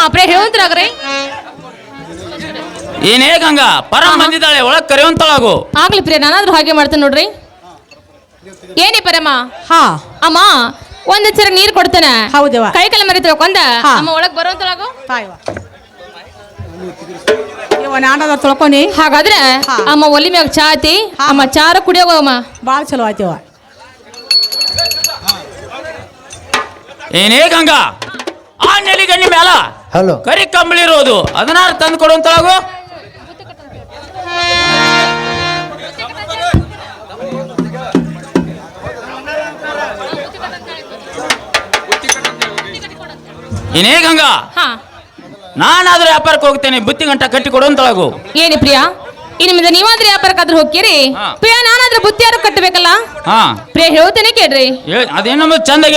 ಹಾ ಪ್ರೇ ಏನ್ ಏನೇ ಗಂಗಾ? ಪರಂ ಬಂದಿದ್ದಾಳೆ ಒಳಗ್ ಕರೆಯುವಂತಳಾಗು. ಆಗ್ಲಿ ಪ್ರಿಯ ನಾನಾದ್ರೂ ಹಾಗೆ ಮಾಡ್ತೇನೆ ನೋಡ್ರಿ. ಏನೇ ಪರಮ? ಹಾ. ಅಮ್ಮ ಒಂದ್ ಚರ ನೀರ್ ಕೊಡ್ತೇನೆ. ಹೌದವ್ವ. ಕೈ ಕಾಲ ಮರಿ ತಿಳ್ಕೊಂಡ ಹಾ. ಅಮ್ಮ ಒಳಗ್ ಬರುವಂತಳಾಗು? ತಾಯ್ವ ಇವ ನಾನದ ತೊಳ್ಕೊನಿ ಹಾಗಾದ್ರೆ ಹಾ. ಅಮ್ಮ ಒಲಿ ಮ್ಯಾಗ ಚಾ ಐತಿ ಹಾ. ಅಮ್ಮ ಚಾರ ಕುಡಿಯೋಗ ಅಮ್ಮ? ಭಾಳ ಚಲೋ ಆಯ್ತವ ಏನೇ ಗಂಗಾ? ಆ ನೆಲಿಗಣ್ಣಿ ಮ್ಯಾಲ? ಹಲೋ. ಕರಿ ಕಂಬಳಿರೋದು ಅದನ್ನಾರು ತಂದು ಕೊಡುವಂತಳಾಗು ಏನೇ ಗಂಗಾ ಹಾ. ನಾನಾದ್ರೂ ವ್ಯಾಪಾರಕ್ಕೆ ಹೋಗ್ತೇನೆ ಬುತ್ತಿ ಗಂಟ ಕಟ್ಟಿ ಕೊಡುವಂತಳಾಗು ಏನಿ ಪ್ರಿಯಾ? ಇನ್ನು ನೀವಾದ್ರೆ ವ್ಯಾಪಾರಕ್ಕಾದ್ರೂ ಹೋಗ್ತೀರಿ? ಹಾ. ಪ್ರಿಯಾ ನಾನಾದ್ರೆ ಬುತ್ತಿ ಯಾರು ಕಟ್ಟಬೇಕಲ್ಲ? ಹಾ. ಪ್ರಿಯಾ ಹೇಳ್ತೇನೆ ಕೇಳ್ರಿ. ಹೇಳ್- ಅದೇನಮ್ಮ ಚಂದಾಗಿ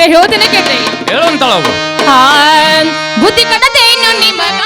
ಪ್ರಿಯ ಹೇಳ್ತೇನೆ ಕೇಳ್ರಿ. ಹೇಳುವಂತಳಾಗು ಹಾ ಬುದ್ಧಿ ಕಟ್ಟತೇನು ಇನ್ನು ಬುದ್ಧಿ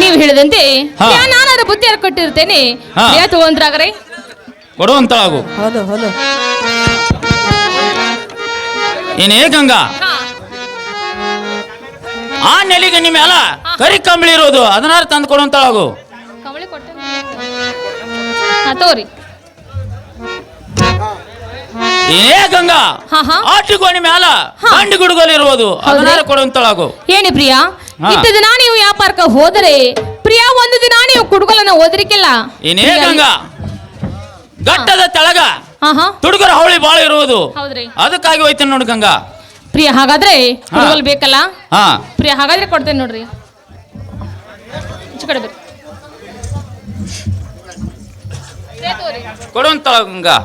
ನೀವು ಹೇಳಿದಂತೆ ಹಾ. ನಾನಾದ್ರೂ ಬುದ್ಧಿ ಕೊಟ್ಟಿರ್ತೇನೆ? ಹಾ. ಪ್ರಿಯಾ ತಗೊಂಡ್ರಾಗ್ರೆ ಕೊಡುವಂತಳಾಗು ಹೌದು ಹೌದು ಏನೇ ಗಂಗಾ? ಆ ನೆಲಿಗಣ್ಣಿ ಮ್ಯಾಲ ಕರಿ ಕಂಬಳಿರೋದು ಅದನ್ನಾರು ತಂದು ಕೊಡುವಂತಳಾಗು ಹಾಗು ಕೊಟ್ಟ. ಹಾ ತೋರಿ ಏನೇ ಗಂಗಾ? ಹಾ, ಹಾ. ಆಟಿಗೋಣಿ ಮ್ಯಾಲ ಹಾ. ಬಂಡಿ ಗುಡುಗಲಿರುವುದು ಅದನ್ನಾರು ಕೊಡುವಂತಳಾಗು ಏನಿ ಪ್ರಿಯಾ? ಇತ್ತ ದಿನ ನೀವು ವ್ಯಾಪಾರಕ್ಕೆ ಹೋದರೆ ಪ್ರಿಯಾ ಒಂದು ದಿನ ನೀವು ಕುಡುಗಲನ್ನ ಓದರಿಕಿಲ್ಲ? ಏನೇ ಗಂಗಾ. ಗಟ್ಟದ ತಳಗ ತುಡುಗರ ಹೌಳಿ ಬಾಳ ಇರುವುದು. ಹೌದ್ರಿ. ಅದಕ್ಕಾಗಿ ಹೋಯ್ತೇನೆ ನೋಡಿ ಗಂಗಾ. ಪ್ರಿಯ ಹಾಗಾದ್ರೆ ಕುಡುಗಲ್ ಬೇಕಲ್ಲ? ಹಾ. ಪ್ರಿಯ ಹಾಗಾದ್ರೆ ಕೊಡ್ತೇನೆ ನೋಡ್ರಿ. ಈಚೆ ಕಡೆ ಬರ್ರಿ. ಪ್ರಿಯ ತಗೋರಿ. ಗಂಗಾ.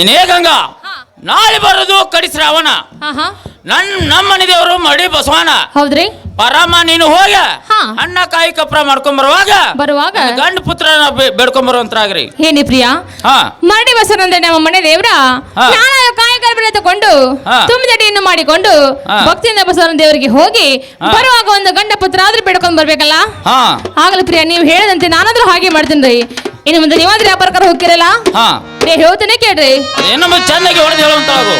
ಇನ್ನೇ ಗಂಗಾ ನಾಳೆ ಬರೋದು ಕಡಿ ಶ್ರಾವಣ. ನನ್ ನಮ್ಮ ಮನೆ ದೇವರು ಮಡಿ ಬಸವನ ಹೌದ್ರಿ? ಪರಮ ನೀನು ಹೋಗ. ಅಣ್ಣ ಕಾಯಿ ಕಪ್ರ ಮಾಡ್ಕೊಂಡ್ ಬರುವಾಗ ಬರುವಾಗ? ಗಂಡ ಪುತ್ರ ಬೇಡ್ಕೊಂಡ್ ಬರುವಂತರಾಗ್ರಿ. ಏನಿ ಪ್ರಿಯ? ಮರಡಿ ಬಸವನಂದ್ರೆ ನಮ್ಮ ಮನೆ ದೇವ್ರ? ಕಾಯಿ ಕಲ್ಪನೆ ತಗೊಂಡು. ತುಂಬಿದಡಿಯನ್ನು ಮಾಡಿಕೊಂಡು. ಭಕ್ತಿಯಿಂದ ಬಸವನ ದೇವರಿಗೆ ಹೋಗಿ ಬರುವಾಗ ಒಂದು ಗಂಡ ಪುತ್ರ ಆದ್ರೂ ಬೇಡ್ಕೊಂಡ್ ಬರ್ಬೇಕಲ್ಲ? ಹಾ. ಆಗಲಿ ಪ್ರಿಯ ನೀವು ಹೇಳದಂತೆ ನಾನಾದ್ರೂ ಹಾಗೆ ಮಾಡ್ತೀನಿ ರೀ. ಇನ್ನು ಮುಂದೆ ನೀವಾದ್ರೂ ವ್ಯಾಪಾರಕಾರ ಹೋಗಿರಲ್ಲ ಹಾ. ನೀವು ಹೇಳ್ತೇನೆ ಕೇಳ್ರಿ. ಏನಮ್ಮ ಚೆನ್ನಾಗಿ ಹೊಡೆದು ಹೇಳುವಂತಾಗು.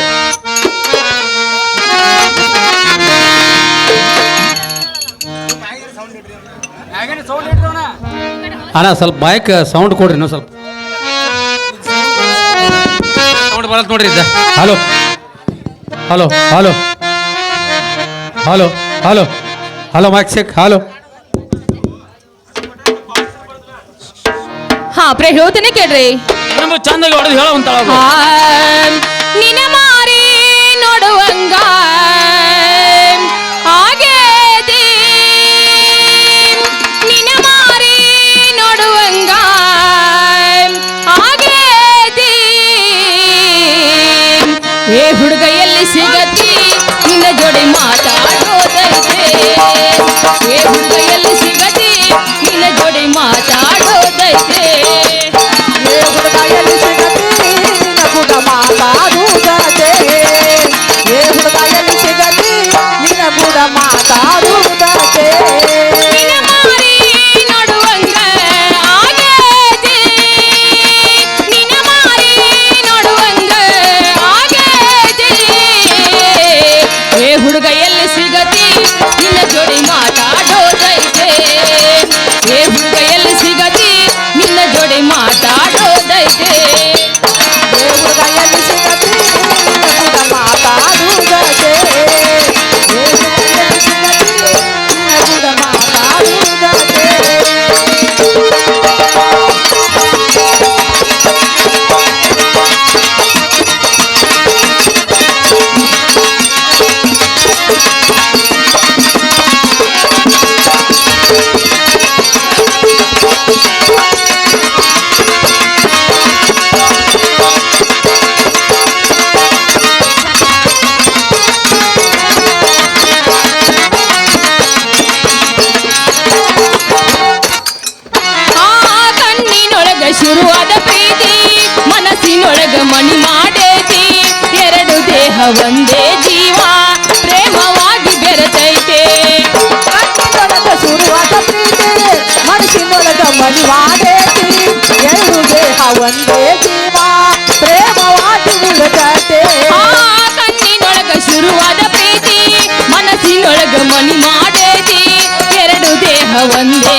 ಅಣ್ಣ ಸ್ವಲ್ಪ ಬೈಕ್ ಸೌಂಡ್ ಕೊಡ್ರಿ ಇನ್ನೂ ಸ್ವಲ್ಪ. ಸೌಂಡ್ ಬರತ್ ನೋಡ್ರಿ ಇದ್ದ. Hello hello hello hello hello hello mic check hello ಹಾ ಪ್ರಿಯ ಹೇಳ್ತೇನೆ ಕೇಳ್ರಿ. ಏನಮ್ಮ ಚಂದ ಹೊಡೆದು ಹೇಳುವಂತಾಗು ಆ, ನಿನ ಮಾರಿ ನೋಡುವಂಗ. ಆಗೇತಿ ನಿನ ಮಾರಿ ನೋಡುವಂಗ. ಆಗೇತಿ ಏ ಹುಡುಗ ಎಲ್ಲಿ ಸಿಗತಿ ನಿನ್ನ ಜೋಡಿ ಮಾತಾಡೋದೈತೆ. ಏ ಹುಡುಗ ಎಲ್ಲಿ ಸಿಗತಿ ನಿನ್ನ ಜೋಡಿ ಮಾತಾಡೋದೈತೆ ಏ ಒಂದೇ ಜೀವ ಪ್ರೇಮವಾಗಿ ಬೆರೆತೈತೆ ಕಣ್ಣಿನೊಳಗ ಶುರುವಾದ ಪ್ರೀತಿ ಮನಸ್ಸಿನೊಳಗ ಮಣಿವಾದೇತಿ ಎರಡು ದೇಹ ಒಂದೇ ಜೀವ ಪ್ರೇಮವಾಗಿ ಉಳಿದತೆ ಆ ಕಣ್ಣಿನೊಳಗ ಶುರುವಾದ ಪ್ರೀತಿ ಮನಸ್ಸಿನೊಳಗ ಮಣಿ ಮಾಡೇತಿ ಎರಡು ದೇಹ ಒಂದೇ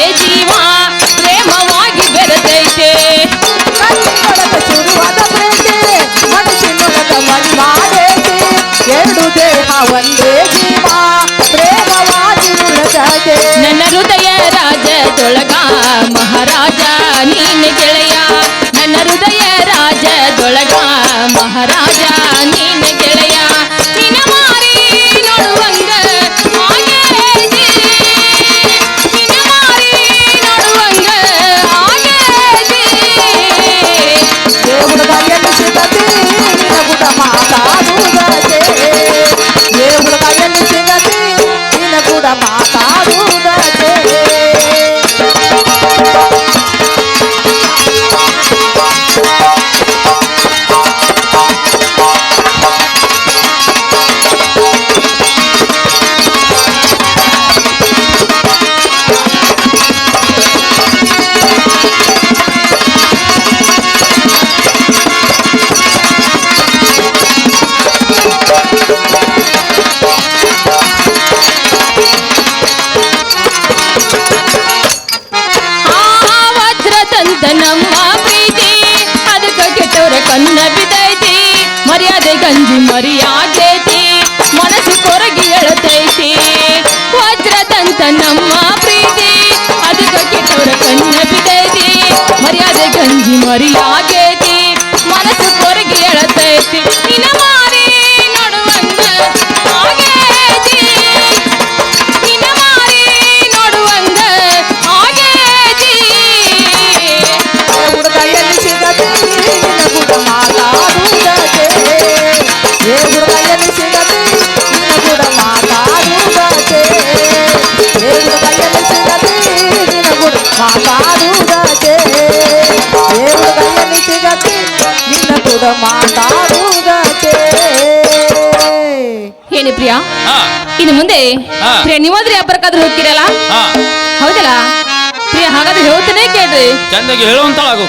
ಮರ್ಯಾದೆ ಗಂಜಿ ಮರಿಯಾಗೈತಿ ಮನಸ್ಸು ಕೊರಗಿ ಎಳತೈತಿ. ವಜ್ರ ತಂತ ನಮ್ಮ ಪ್ರೀತಿ ಅದಕ್ಕೆ ಕೆಟ್ಟವರ ಕಣ್ಣ ಬಿದ್ದೈತಿ ಮರ್ಯಾದೆ ಗಂಜಿ ಮರಿಯಾಗೈತಿ ಪ್ರಿಯಾ? ಇನ್ನು ಮುಂದೆ. ಪ್ರಿಯ ನೀವಾದ್ರೆ ಹಬ್ಬಕ್ಕಾದ್ರೂ ಹೋಗ್ತೀರಲ್ಲ? ಹೌದಲ್ಲ? ಪ್ರಿಯ ಹಾಗಾದ್ರೆ ಹೇಳ್ತೇನೆ ಕೇಳ್ರಿ. ಚಂದಾಗಿ ಹೇಳುವಂತಳಾಗು